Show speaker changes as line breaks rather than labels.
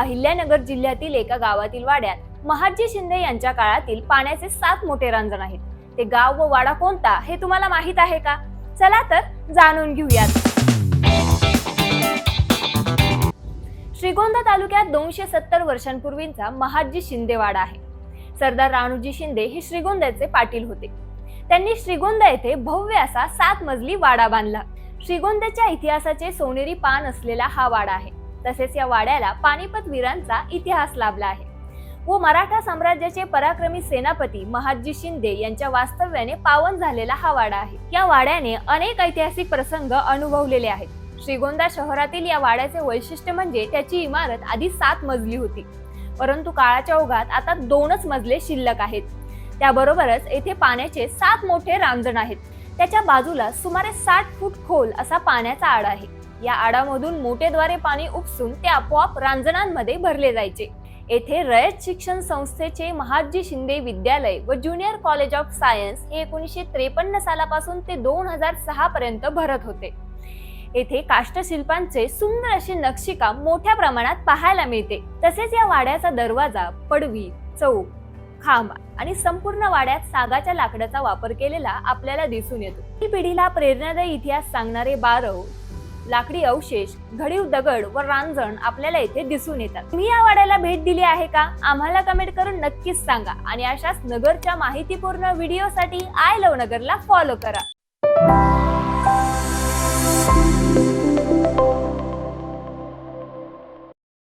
अहिल्यानगर जिल्ह्यातील एका गावातील वाड्यात महाजी शिंदे यांच्या काळातील पाण्याचे सात मोठे रांजण आहेत. ते गाव व वाडा कोणता हे तुम्हाला माहीत आहे का? चला तर जाणून घेऊयात. श्रीगोंदा तालुक्यात दोनशे सत्तर वर्षांपूर्वींचा महाजी शिंदेवाडा आहे. सरदार राणूजी शिंदे हे श्रीगोंद्याचे पाटील होते. त्यांनी श्रीगोंदा येथे भव्य असा सात मजली वाडा बांधला. श्रीगोंद्याच्या इतिहासाचे सोनेरी पान असलेला हा वाडा आहे. तसेच या वाड्याला पानिपत वीरांचा इतिहास लाभला आहे. व मराठा साम्राज्याचे पराक्रमी सेनापती महादजी शिंदे यांच्या वास्तव्याने पावन झालेला हा वाडा आहे. या वाड्याने अनेक ऐतिहासिक प्रसंग अनुभवलेले आहेत. श्रीगोंदा शहरातील या वाड्याचे वैशिष्ट्य म्हणजे त्याची इमारत आधी सात मजली होती. परंतु काळाच्या ओघात आता दोनच मजले शिल्लक आहेत. त्याबरोबरच येथे पाण्याचे सात मोठे रांजण आहेत. त्याच्या बाजूला सुमारे साठ फूट खोल असा पाण्याचा आडा आहे. या आडामधून मोठेद्वारे पाणी उपसून ते आपोआप रांजणांमध्ये भरले जायचे. येथे रयत शिक्षण संस्थेचे महादजी शिंदे विद्यालय व ज्युनियर कॉलेज ऑफ सायन्स हे एकोणीसशे त्रेपन्न सालापासून ते दोन हजार सहा पर्यंत भरत होते. येथे काष्टशिल्पांचे सुंदर असे नक्षीकाम मोठ्या प्रमाणात पाहायला मिळते. तसेच या वाड्याचा दरवाजा पडवी चौक खांब आणि संपूर्ण वाड्यात सागाच्या लाकडाचा वापर केलेला आपल्याला दिसून येतो. ही पिढीला प्रेरणादायी इतिहास सांगणारे बारव लाकडी अवशेष घडीव दगड व रांजण आपल्याला येथे दिसून येतात. तुम्ही या वाड्याला भेट दिली आहे का? आम्हाला कमेंट करून नक्कीच सांगा आणि अशाच नगरच्या माहितीपूर्ण व्हिडिओसाठी आय लव नगरला फॉलो करा.